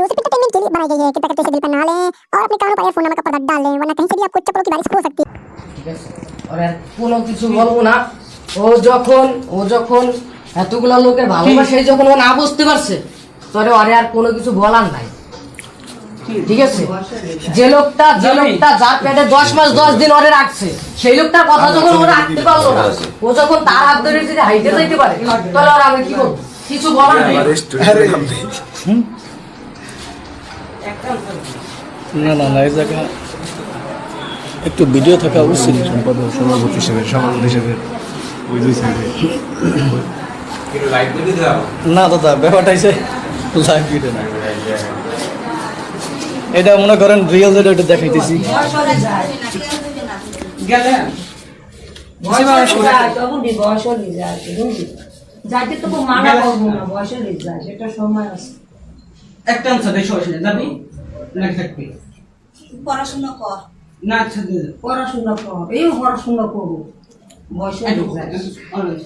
Yusuf entertainment के लिए बनाई गई है कृपया करके इसे दिल पर ना लें और अपने कानों पर एयरफोन नंबर का पर्दा डाल लें वरना कहीं से भी आपको चप्पलों की बारिश हो सकती है ঠিক আছে আর আর কোনো কিছু বলবো না ও যখন ও যখন এতগুলা লোকের ভালোবাসাই যখন ও না বুঝতে পারছে তোরে ওরে আর কোনো কিছু বলার নাই ঠিক আছে যে লোকটা যে লোকটা যার পেটে দশ মাস দশ দিন ওরে রাখছে সেই লোকটার কথা যখন ও রাখতে পারলো না ও যখন তার হাত ধরে যদি হাইতে যাইতে পারে তাহলে আর আমি কি করবো কিছু বলার নেই না না না এই জায়গা একটু ভিডিও থাকা উচিত। সম্পাদক সভাপতি হিসেবে সভাপতি হিসেবে ওই দুই সাইডে না দাদা ব্যাপারটা হচ্ছে লাইভ ভিডিও না। এটা মনে করেন রিয়েল যেটা ওটা দেখাইতেছি। যাকে তো মানা করব না বয়সে যায় সেটা সময় আছে। একটা আনসার দেশে আসলে যাবি? নাকি থাকবি। পড়াশোনা কর। না আচ্ছা। পড়াশোনা কর। এই পড়াশোনা করব। বয়স একটু যায় অনেক।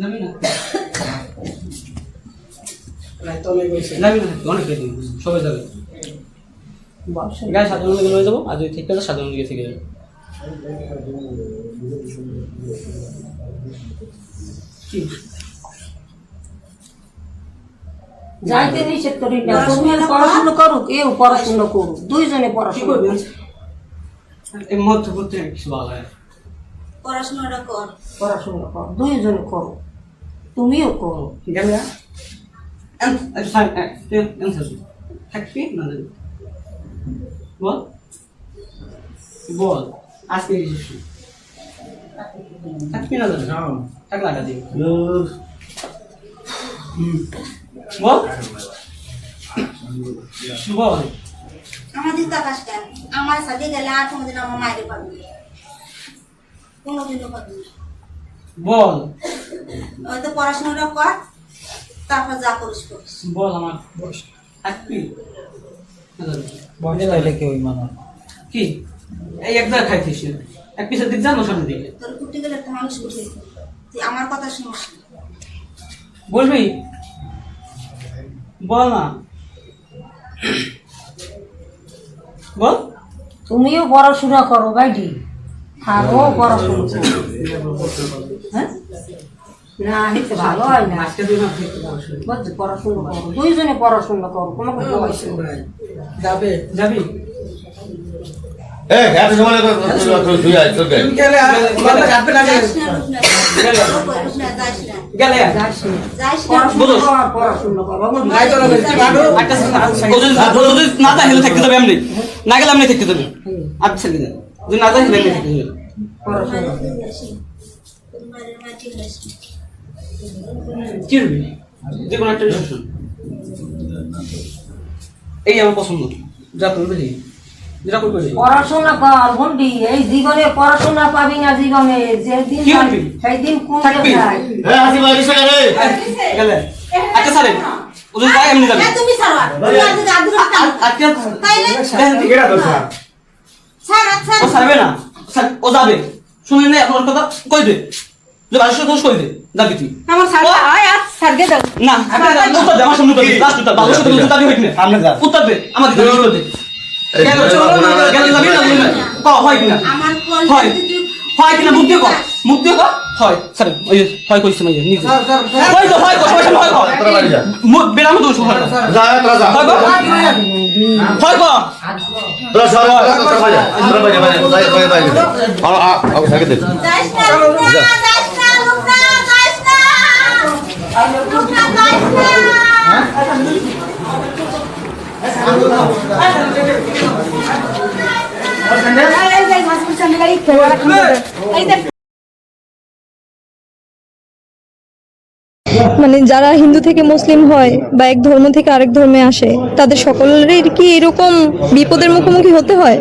যাবি না? সবাই যাবে। গায়ে সাধারণ দিকে হয়ে যাব আর যদি ঠিক আছে সাধারণ দিকে থেকে যাবে। কি? যাইতে নিষেধ করি না। তুমি পড়াশোনা করুক এও পড়াশোনা করুক। দুইজনে কি পড়াশোনা করবি? করুক। এই মধ্য করতে কিছু ভালো পড়াশোনাটা কর। পড়াশোনা কর দুইজনে করো। তুমিও করো। গেলে অ্যান্সার থাকবি না বল। বল। আজকে থাকবি না থাকলে আটা দিবি। বল বল আমাদের তাকাস কেন? আমার সাথে গেলে আর কোনোদিন আমার মায়ের পাবি। কোনোদিনও পাবি না। বল। হয়তো পড়াশোনাটা কর তারপর যা করিস করিস। বল আমার বয়স। থাকবি না যাবি? বয়সে তাইলে কি মানা কি? এই একবার খাইছিস এক পিসের দিক জানো সামনের দিকে। তোর কুটে গেলে তো মানুষ উঠে তুই আমার কথা শুনিস বলবি? বল না। বল। তুমিও পড়াশোনা করো বাইডি থাকো পড়াশোনা করো। হ্যাঁ? না হিতে ভালো হয় না। পড়াশোনা। করো। দুইজনে পড়াশোনা করো তোমাকে যাবে যাবি Eh, এত সময় তুই আয় তোকে গেলে গেলে যাবে না থাকতে যাবে এমনি। না গেলে এমনি থাকতে যাবে আচ্ছা যদি না যায় হেলে এমনি থাকতে যাবে যে কোনো একটা এই আমার পছন্দ। যা দেখি। পড়াশোনা কর বন্ডি এই জীবনে পড়াশোনা পাবি না জীবনে। যেদিন সেই দিন কোন আচ্ছা স্যার এমনি যাবে। তুমি। ও না। স্যার ও যাবে। শুনে নে এখন কথা কই দে? যে দোষ কই দে যাবি তুই আমার আয়, গে দাও। না আমার সামনে উত্তর লাস্ট উত্তর ভালো সাথে দাবি হইনি সামনে যা। উত্তর দে আমার দে। গেল চলো না গেল যাবি না যাবি না হয় কিনা? আমার কোল হয় হয় কিনা? মুখ দিয়ে মুখ হয়। স্যার ওই হয় কইছে নিজে হয় তো হয় সবাই হয় মুখ বেরামো দোষ হয় যা তোরা যা। হয় কর হয় কর তোরা সব তোরা বাড়ি তোরা বাড়ি যা বাড়ি বাড়ি বাড়ি আর আ থাকে দে। যাস না, যাস না, যাস না। রুক না, যাস না। মানে যারা হিন্দু থেকে মুসলিম হয় বা এক ধর্ম থেকে আরেক ধর্মে আসে, তাদের সকলের কি এরকম বিপদের মুখোমুখি হতে হয়?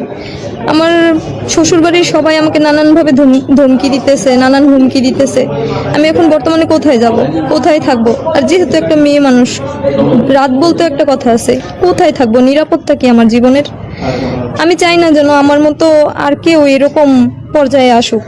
আমার শ্বশুরবাড়ির সবাই আমাকে নানানভাবে ধম- ধমকি দিতেছে, নানান হুমকি দিতেছে। আমি এখন বর্তমানে কোথায় যাব? কোথায় থাকব? আর যেহেতু একটা মেয়ে মানুষ, রাত বলতে একটা কথা আছে, কোথায় থাকব? নিরাপত্তা কি আমার জীবনের? আমি চাই না যেন আমার মতো আর কেউ এরকম পর্যায়ে আসুক।